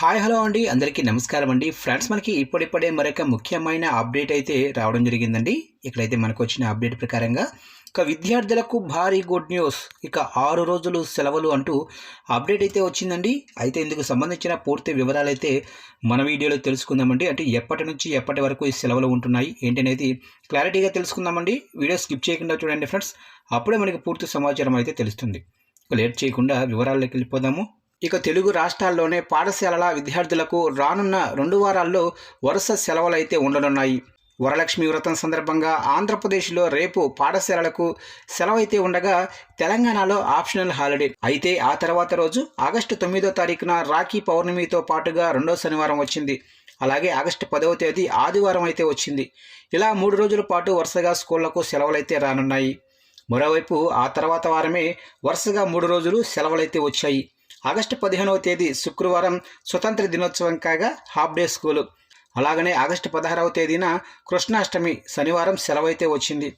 Hi hello అండి. అందరికీ నమస్కారం అండి. ఫ్రెండ్స్ మనకి ఇప్పుడిప్పుడే మరొక ముఖ్యమైన అప్డేట్ అయితే రావడం జరిగిందండి. ఇక్కడైతే మనకు వచ్చిన అప్డేట్ ప్రకారంగా ఇక విద్యార్థులకు భారీ గుడ్ న్యూస్ ఇక ఆరు రోజులు సెలవులు అంటూ అప్డేట్ అయితే వచ్చిందండి. అయితే ఇందుకు సంబంధించిన పూర్తి వివరాలు అయితే మన వీడియోలో తెలుసుకుందామండి. అంటే ఎప్పటి నుంచి ఎప్పటి వరకు ఈ సెలవులు ఉంటున్నాయి ఏంటనేది క్లారిటీగా తెలుసుకుందామండి. వీడియో స్కిప్ చేయకుండా చూడండి ఫ్రెండ్స్ అప్పుడే మనకి పూర్తి సమాచారం అయితే తెలుస్తుంది. లేట్ చేయకుండా వివరాల్లోకి వెళ్ళిపోదాము. ఇక తెలుగు రాష్ట్రాల్లోనే పాఠశాలల విద్యార్థులకు రానున్న రెండు వారాల్లో వరుస సెలవులైతే ఉండనున్నాయి. వరలక్ష్మి వ్రతం సందర్భంగా ఆంధ్రప్రదేశ్లో రేపు పాఠశాలలకు సెలవైతే ఉండగా తెలంగాణలో ఆప్షనల్ హాలిడే. అయితే ఆ తర్వాత రోజు ఆగస్టు తొమ్మిదో తారీఖున రాఖీ పౌర్ణమితో పాటుగా రెండో శనివారం వచ్చింది. అలాగే ఆగస్టు పదవ తేదీ ఆదివారం అయితే వచ్చింది. ఇలా మూడు రోజుల పాటు వరుసగా స్కూళ్ళకు సెలవులైతే రానున్నాయి. మరోవైపు ఆ తర్వాత వారమే వరుసగా మూడు రోజులు సెలవులైతే వచ్చాయి. ఆగస్టు పదిహేనవ తేదీ శుక్రవారం స్వతంత్ర దినోత్సవం కాగా హాఫ్ డే స్కూలు. అలాగనే ఆగస్టు పదహారవ తేదీన కృష్ణాష్టమి శనివారం సెలవైతే వచ్చింది.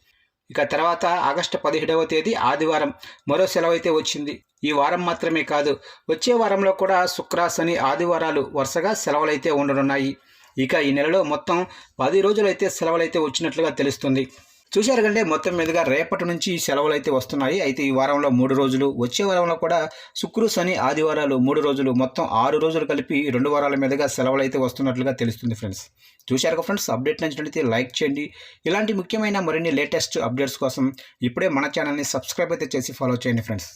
ఇక తర్వాత ఆగస్టు పదిహేడవ తేదీ ఆదివారం మరో సెలవైతే వచ్చింది. ఈ వారం మాత్రమే కాదు వచ్చే వారంలో కూడా శుక్ర శని ఆదివారాలు వరుసగా సెలవులైతే ఉండనున్నాయి. ఇక ఈ నెలలో మొత్తం పది రోజులైతే సెలవులైతే వచ్చినట్లుగా తెలుస్తుంది. చూశారు కంటే మొత్తం మీదుగా రేపటి నుంచి సెలవులు అయితే వస్తున్నాయి. అయితే ఈ వారంలో మూడు రోజులు వచ్చే వారంలో కూడా శుక్రు శని ఆదివారాలు మూడు రోజులు మొత్తం ఆరు రోజులు కలిపి రెండు వారాల మీదుగా సెలవులు అయితే వస్తున్నట్లుగా తెలుస్తుంది ఫ్రెండ్స్. చూశారు కదా ఫ్రెండ్స్ అప్డేట్ నచ్చినట్లయితే లైక్ చేయండి. ఇలాంటి ముఖ్యమైన మరిన్ని లేటెస్ట్ అప్డేట్స్ కోసం ఇప్పుడే మన ఛానల్ని సబ్స్క్రైబ్ అయితే చేసి ఫాలో చేయండి ఫ్రెండ్స్.